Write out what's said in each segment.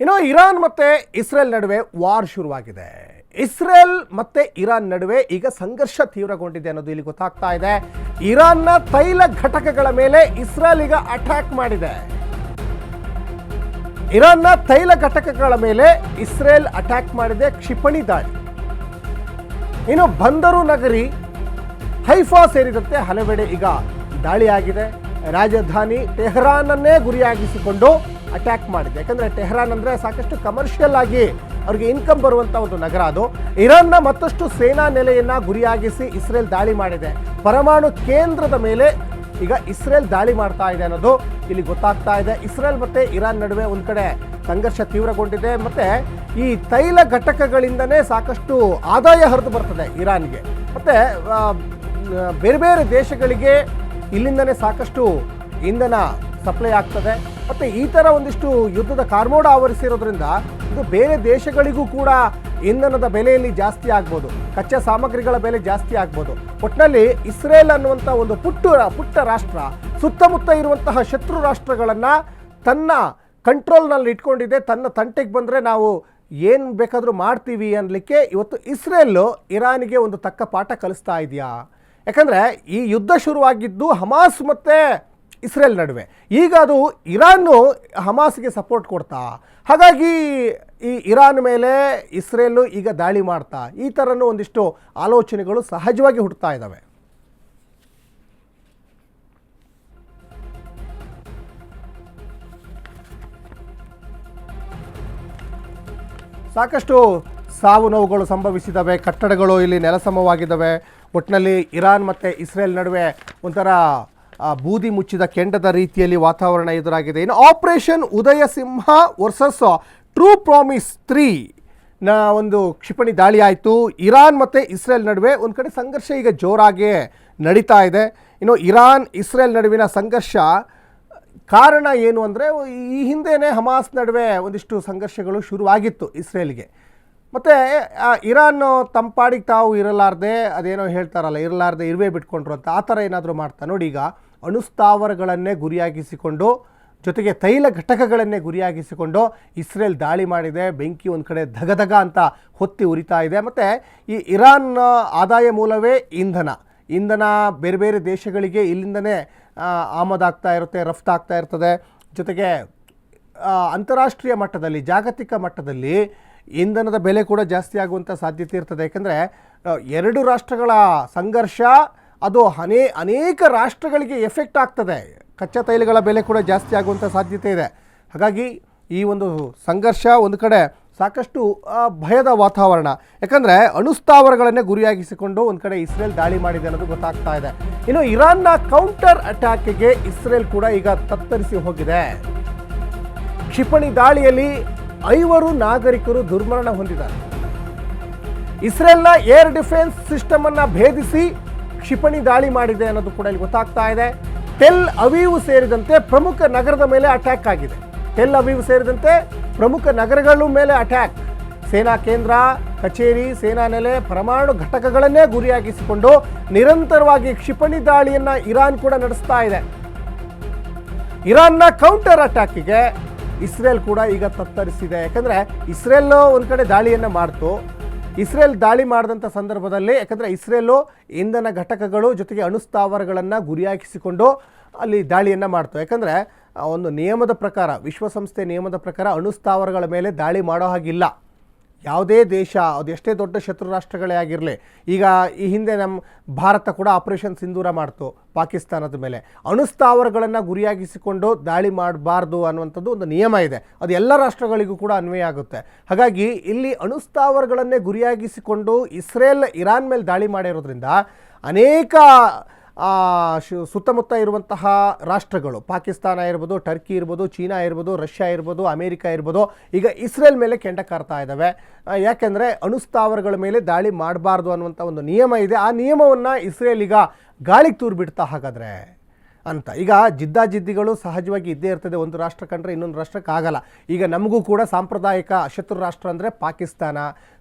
ಇನ್ನು ಇರಾನ್ ಮತ್ತೆ ಇಸ್ರೇಲ್ ನಡುವೆ ವಾರ್ ಶುರುವಾಗಿದೆ. ಇಸ್ರೇಲ್ ಮತ್ತೆ ಇರಾನ್ ನಡುವೆ ಈಗ ಸಂಘರ್ಷ ತೀವ್ರಗೊಂಡಿದೆ ಅನ್ನೋದು ಇಲ್ಲಿ ಗೊತ್ತಾಗ್ತಾ ಇದೆ. ಇರಾನ್ನ ತೈಲ ಘಟಕಗಳ ಮೇಲೆ ಇಸ್ರೇಲ್ ಈಗ ಅಟ್ಯಾಕ್ ಮಾಡಿದೆ. ಇರಾನ್ನ ತೈಲ ಘಟಕಗಳ ಮೇಲೆ ಇಸ್ರೇಲ್ ಅಟ್ಯಾಕ್ ಮಾಡಿದೆ ಕ್ಷಿಪಣಿ ದಾಳಿ. ಇನ್ನು ಬಂದರು ನಗರಿ ಹೈಫಾ ಸೇರಿದಂತೆ ಹಲವೆಡೆ ಈಗ ದಾಳಿಯಾಗಿದೆ. ರಾಜಧಾನಿ ಟೆಹರಾನನ್ನೇ ಗುರಿಯಾಗಿಸಿಕೊಂಡು ಅಟ್ಯಾಕ್ ಮಾಡಿದೆ. ಯಾಕಂದರೆ ಟೆಹರಾನ್ ಅಂದ್ರೆ ಸಾಕಷ್ಟು ಕಮರ್ಷಿಯಲ್ ಆಗಿ ಅವ್ರಿಗೆ ಇನ್ಕಮ್ ಬರುವಂತ ಒಂದು ನಗರ ಅದು. ಇರಾನ್ನ ಮತ್ತಷ್ಟು ಸೇನಾ ನೆಲೆಯನ್ನ ಗುರಿಯಾಗಿಸಿ ಇಸ್ರೇಲ್ ದಾಳಿ ಮಾಡಿದೆ. ಪರಮಾಣು ಕೇಂದ್ರದ ಮೇಲೆ ಈಗ ಇಸ್ರೇಲ್ ದಾಳಿ ಮಾಡ್ತಾ ಇದೆ ಅನ್ನೋದು ಇಲ್ಲಿ ಗೊತ್ತಾಗ್ತಾ ಇದೆ. ಇಸ್ರೇಲ್ ಮತ್ತೆ ಇರಾನ್ ನಡುವೆ ಒಂದು ಕಡೆ ಸಂಘರ್ಷ ತೀವ್ರಗೊಂಡಿದೆ ಮತ್ತೆ ಈ ತೈಲ ಘಟಕಗಳಿಂದನೇ ಸಾಕಷ್ಟು ಆದಾಯ ಹರಿದು ಬರ್ತದೆ ಇರಾನ್ಗೆ. ಮತ್ತೆ ಬೇರೆ ಬೇರೆ ದೇಶಗಳಿಗೆ ಇಲ್ಲಿಂದನೇ ಸಾಕಷ್ಟು ಇಂಧನ ಸಪ್ಲೈ ಆಗ್ತದೆ. ಮತ್ತೆ ಈ ಥರ ಒಂದಿಷ್ಟು ಯುದ್ಧದ ಕಾರ್ಮೋಡ ಆವರಿಸಿರೋದ್ರಿಂದ ಇದು ಬೇರೆ ದೇಶಗಳಿಗೂ ಕೂಡ ಇಂಧನದ ಬೆಲೆಯಲ್ಲಿ ಜಾಸ್ತಿ ಆಗ್ಬೋದು. ಕಚ್ಚಾ ಸಾಮಗ್ರಿಗಳ ಬೆಲೆ ಜಾಸ್ತಿ ಆಗ್ಬೋದು. ಒಟ್ಟಿನಲ್ಲಿ ಇಸ್ರೇಲ್ ಅನ್ನುವಂಥ ಒಂದು ಪುಟ್ಟು, ಪುಟ್ಟ ರಾಷ್ಟ್ರ, ಸುತ್ತಮುತ್ತ ಇರುವಂತಹ ಶತ್ರು ರಾಷ್ಟ್ರಗಳನ್ನು ತನ್ನ ಕಂಟ್ರೋಲ್ನಲ್ಲಿ ಇಟ್ಕೊಂಡಿದೆ. ತನ್ನ ತಂಟೆಗೆ ಬಂದರೆ ನಾವು ಏನು ಬೇಕಾದರೂ ಮಾಡ್ತೀವಿ ಅನ್ನಲಿಕ್ಕೆ ಇವತ್ತು ಇಸ್ರೇಲು ಇರಾನಿಗೆ ಒಂದು ತಕ್ಕ ಪಾಠ ಕಲಿಸ್ತಾ ಇದೆಯಾ? ಯಾಕಂದರೆ ಈ ಯುದ್ಧ ಶುರುವಾಗಿದ್ದು ಹಮಾಸ್ ಮತ್ತು ಇಸ್ರೇಲ್ ನಡುವೆ. ಈಗ ಅದು ಇರಾನು ಹಮಾಸ್ಗೆ ಸಪೋರ್ಟ್ ಕೊಡ್ತಾ. ಹಾಗಾಗಿ ಈ ಇರಾನ್ ಮೇಲೆ ಇಸ್ರೇಲು ಈಗ ದಾಳಿ ಮಾಡ್ತಾ. ಈ ಥರನೂ ಒಂದಿಷ್ಟು ಆಲೋಚನೆಗಳು ಸಹಜವಾಗಿ ಹುಟ್ಟುತ್ತಾ ಇದ್ದಾವೆ ಸಾಕಷ್ಟು ಸಾವು ನೋವುಗಳು ಸಂಭವಿಸಿದ್ದಾವೆ ಕಟ್ಟಡಗಳು ಇಲ್ಲಿ ನೆಲಸಮವಾಗಿದ್ದಾವೆ ಒಟ್ಟಿನಲ್ಲಿ ಇರಾನ್ ಮತ್ತು ಇಸ್ರೇಲ್ ನಡುವೆ ಒಂಥರ ಬೂದಿ ಮುಚ್ಚಿದ ಕೆಂಡದ ರೀತಿಯಲ್ಲಿ ವಾತಾವರಣ ಎದುರಾಗಿದೆ. ಇನ್ನು operation Udaya Simha versus true promise three ನ ಒಂದು ಕ್ಷಿಪಣಿ ದಾಳಿ ಆಯಿತು ಇರಾನ್ ಮತ್ತು ಇಸ್ರೇಲ್ ನಡುವೆ ಒಂದು ಕಡೆ ಸಂಘರ್ಷ ಈಗ ಜೋರಾಗಿಯೇ ನಡೀತಾ ಇದೆ. ಇನ್ನು ಇರಾನ್, ಇಸ್ರೇಲ್ ನಡುವಿನ ಸಂಘರ್ಷ ಕಾರಣ ಏನು ಅಂದರೆ ಈ ಹಿಂದೆಯೇ ಹಮಾಸ್ ನಡುವೆ ಒಂದಿಷ್ಟು ಸಂಘರ್ಷಗಳು ಶುರುವಾಗಿತ್ತು ಇಸ್ರೇಲ್ಗೆ. ಮತ್ತು ಇರಾನ್ ತಂಪಾಡಿಗೆ ತಾವು ಇರಲಾರ್ದೆ ಅದೇನೋ ಹೇಳ್ತಾರಲ್ಲ, ಇರಲಾರ್ದೆ ಇರುವೆ ಬಿಟ್ಕೊಂಡ್ರು ಅಂತ, ಆ ಥರ ಏನಾದರೂ ಮಾಡ್ತಾ ನೋಡಿ ಈಗ. ಅಣುಸ್ಥಾವರಗಳನ್ನೇ ಗುರಿಯಾಗಿಸಿಕೊಂಡು, ಜೊತೆಗೆ ತೈಲ ಘಟಕಗಳನ್ನೇ ಗುರಿಯಾಗಿಸಿಕೊಂಡು ಇಸ್ರೇಲ್ ದಾಳಿ ಮಾಡಿದೆ, ಬೆಂಕಿ ಒಂದು ಕಡೆ ಧಗಧಗ ಅಂತ ಹೊತ್ತಿ ಉರಿತಾ ಇದೆ. ಮತ್ತು ಈ ಇರಾನ್ ಆದಾಯ ಮೂಲವೇ ಇಂಧನ. ಇಂಧನ ಬೇರೆ ಬೇರೆ ದೇಶಗಳಿಗೆ ಇಲ್ಲಿಂದನೇ ಆಮದಾಗ್ತಾ ಇರುತ್ತೆ ರಫ್ತಾಗ್ತಾ ಇರ್ತದೆ. ಜೊತೆಗೆ ಅಂತಾರಾಷ್ಟ್ರೀಯ ಮಟ್ಟದಲ್ಲಿ, ಜಾಗತಿಕ ಮಟ್ಟದಲ್ಲಿ ಇಂಧನದ ಬೆಲೆ ಕೂಡ ಜಾಸ್ತಿ ಆಗುವಂಥ ಸಾಧ್ಯತೆ ಇರ್ತದೆ. ಯಾಕಂದರೆ ಎರಡು ರಾಷ್ಟ್ರಗಳ ಸಂಘರ್ಷ ಅದು ಅನೇ ಅನೇಕ ರಾಷ್ಟ್ರಗಳಿಗೆ ಎಫೆಕ್ಟ್ ಆಗ್ತದೆ. ಕಚ್ಚಾ ತೈಲಗಳ ಬೆಲೆ ಕೂಡ ಜಾಸ್ತಿ ಆಗುವಂಥ ಸಾಧ್ಯತೆ ಇದೆ. ಹಾಗಾಗಿ ಈ ಒಂದು ಸಂಘರ್ಷ ಒಂದು ಕಡೆ ಸಾಕಷ್ಟು ಭಯದ ವಾತಾವರಣ. ಯಾಕಂದರೆ ಅಣುಸ್ಥಾವರಗಳನ್ನೇ ಗುರಿಯಾಗಿಸಿಕೊಂಡು ಒಂದು ಕಡೆ ಇಸ್ರೇಲ್ ದಾಳಿ ಮಾಡಿದೆ ಅನ್ನೋದು ಗೊತ್ತಾಗ್ತಾ ಇದೆ. ಇನ್ನು ಇರಾನ್ನ ಕೌಂಟರ್ ಅಟ್ಯಾಕ್ಗೆ ಇಸ್ರೇಲ್ ಕೂಡ ಈಗ ತತ್ತರಿಸಿ ಹೋಗಿದೆ. ಕ್ಷಿಪಣಿ ದಾಳಿಯಲ್ಲಿ ಐವರು ನಾಗರಿಕರು ದುರ್ಮರಣ ಹೊಂದಿದ್ದಾರೆ. ಇಸ್ರೇಲ್ನ ಏರ್ ಡಿಫೆನ್ಸ್ ಸಿಸ್ಟಮ್ ಅನ್ನ ಭೇದಿಸಿ ಕ್ಷಿಪಣಿ ದಾಳಿ ಮಾಡಿದೆ ಅನ್ನೋದು ಕೂಡ ಇಲ್ಲಿ ಗೊತ್ತಾಗ್ತಾ ಇದೆ. ಟೆಲ್ ಅವೀವು ಸೇರಿದಂತೆ ಪ್ರಮುಖ ನಗರದ ಮೇಲೆ ಅಟ್ಯಾಕ್ ಆಗಿದೆ. ಟೆಲ್ ಅವೀವು ಸೇರಿದಂತೆ ಪ್ರಮುಖ ನಗರಗಳ ಮೇಲೆ ಅಟ್ಯಾಕ್ ಸೇನಾ ಕೇಂದ್ರ, ಕಚೇರಿ, ಸೇನಾ ನೆಲೆ, ಪರಮಾಣು ಘಟಕಗಳನ್ನೇ ಗುರಿಯಾಗಿಸಿಕೊಂಡು ನಿರಂತರವಾಗಿ ಕ್ಷಿಪಣಿ ದಾಳಿಯನ್ನ ಇರಾನ್ ಕೂಡ ನಡೆಸ್ತಾ ಇದೆ. ಇರಾನ್ನ ಕೌಂಟರ್ ಅಟ್ಯಾಕಿಗೆ ಇಸ್ರೇಲ್ ಕೂಡ ಈಗ ತತ್ತರಿಸಿದೆ. ಯಾಕಂದರೆ ಇಸ್ರೇಲ್ ಒಂದು ಕಡೆ ದಾಳಿಯನ್ನು ಮಾಡ್ತು. ಇಸ್ರೇಲ್ ದಾಳಿ ಮಾಡಿದಂಥ ಸಂದರ್ಭದಲ್ಲಿ, ಯಾಕಂದರೆ ಇಸ್ರೇಲು ಇಂಧನ ಘಟಕಗಳು ಜೊತೆಗೆ ಅಣುಸ್ಥಾವರಗಳನ್ನು ಗುರಿಯಾಗಿಸಿಕೊಂಡು ಅಲ್ಲಿ ದಾಳಿಯನ್ನು ಮಾಡ್ತು. ಯಾಕಂದರೆ ಒಂದು ನಿಯಮದ ಪ್ರಕಾರ, ವಿಶ್ವಸಂಸ್ಥೆ ನಿಯಮದ ಪ್ರಕಾರ ಅಣುಸ್ಥಾವರಗಳ ಮೇಲೆ ದಾಳಿ ಮಾಡೋ ಹಾಗಿಲ್ಲ. ಯಾವುದೇ ದೇಶ, ಅದು ಎಷ್ಟೇ ದೊಡ್ಡ ಶತ್ರು ರಾಷ್ಟ್ರಗಳೇ ಆಗಿರಲಿ, ಈಗ ಈ ಹಿಂದೆ ನಮ್ಮ ಭಾರತ ಕೂಡ ಆಪರೇಷನ್ ಸಿಂಧೂರ ಮಾಡ್ತು, ಪಾಕಿಸ್ತಾನದ ಮೇಲೆ. ಅಣುಸ್ಥಾವರಗಳನ್ನು ಗುರಿಯಾಗಿಸಿಕೊಂಡು ದಾಳಿ ಮಾಡಬಾರ್ದು ಅನ್ನುವಂಥದ್ದು ಒಂದು ನಿಯಮ ಇದೆ. ಅದು ಎಲ್ಲ ರಾಷ್ಟ್ರಗಳಿಗೂ ಕೂಡ ಅನ್ವಯ ಆಗುತ್ತೆ. ಹಾಗಾಗಿ ಇಲ್ಲಿ ಅಣುಸ್ಥಾವರಗಳನ್ನೇ ಗುರಿಯಾಗಿಸಿಕೊಂಡು ಇಸ್ರೇಲ್, ಇರಾನ್ ಮೇಲೆ ದಾಳಿ ಮಾಡಿರೋದ್ರಿಂದ ಅನೇಕ ಸುತ್ತಮುತ್ತ ಇರುವಂತಹ ರಾಷ್ಟ್ರಗಳು. ಪಾಕಿಸ್ತಾನ ಇರ್ಬೋದು, ಟರ್ಕಿ ಇರ್ಬೋದು, ಚೀನಾ ಇರ್ಬೋದು, ರಷ್ಯಾ ಇರ್ಬೋದು, ಅಮೇರಿಕ ಇರ್ಬೋದು, ಈಗ ಇಸ್ರೇಲ್ ಮೇಲೆ ಕೆಂಡ ಕಾರ್ತಾ ಇದ್ದಾವೆ ಯಾಕೆಂದರೆ ಅಣುಸ್ಥಾವರಗಳ ಮೇಲೆ ದಾಳಿ ಮಾಡಬಾರ್ದು ಅನ್ನುವಂಥ ಒಂದು ನಿಯಮ ಇದೆ. ಆ ನಿಯಮವನ್ನು ಇಸ್ರೇಲ್ ಈಗ ಗಾಳಿಗೆ ತೂರು ಬಿಡ್ತಾ ಹಾಗಾದರೆ ಅಂತ. ಈಗ ಜಿದ್ದಾಜಿದ್ದಿಗಳು ಸಹಜವಾಗಿ ಇದ್ದೇ ಇರ್ತದೆ. ಒಂದು ರಾಷ್ಟ್ರ ಕಂಡ್ರೆ ಇನ್ನೊಂದು ರಾಷ್ಟ್ರಕ್ಕೆ ಆಗಲ್ಲ. ಈಗ ನಮಗೂ ಕೂಡ ಸಾಂಪ್ರದಾಯಿಕ ಶತ್ರು ರಾಷ್ಟ್ರ ಅಂದರೆ ಪಾಕಿಸ್ತಾನ,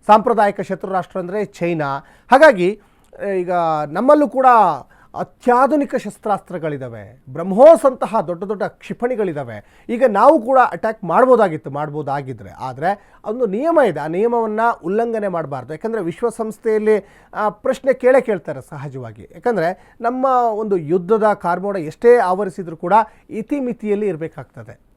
ಸಾಂಪ್ರದಾಯಿಕ ಶತ್ರು ರಾಷ್ಟ್ರ ಅಂದರೆ ಚೈನಾ. ಹಾಗಾಗಿ ಈಗ ನಮ್ಮಲ್ಲೂ ಕೂಡ ಅತ್ಯಾಧುನಿಕ ಶಸ್ತ್ರಾಸ್ತ್ರಗಳಿದ್ದಾವೆ ಬ್ರಹ್ಮೋಸ್ ಅಂತಹ ದೊಡ್ಡ ದೊಡ್ಡ ಕ್ಷಿಪಣಿಗಳಿದ್ದಾವೆ ಈಗ ನಾವು ಕೂಡ ಅಟ್ಯಾಕ್ ಮಾಡ್ಬೋದಾಗಿತ್ತು ಮಾಡ್ಬೋದಾಗಿದ್ದರೆ ಆದರೆ ಒಂದು ನಿಯಮ ಇದೆ. ಆ ನಿಯಮವನ್ನು ಉಲ್ಲಂಘನೆ ಮಾಡಬಾರ್ದು. ಯಾಕಂದರೆ ವಿಶ್ವಸಂಸ್ಥೆಯಲ್ಲಿ ಪ್ರಶ್ನೆ ಕೇಳೇ ಕೇಳ್ತಾರೆ ಸಹಜವಾಗಿ. ಯಾಕಂದರೆ ನಮ್ಮ ಒಂದು ಯುದ್ಧದ ಕಾರ್ಮೋಡ ಎಷ್ಟೇ ಆವರಿಸಿದರೂ ಕೂಡ ಇತಿಮಿತಿಯಲ್ಲಿ ಇರಬೇಕಾಗ್ತದೆ.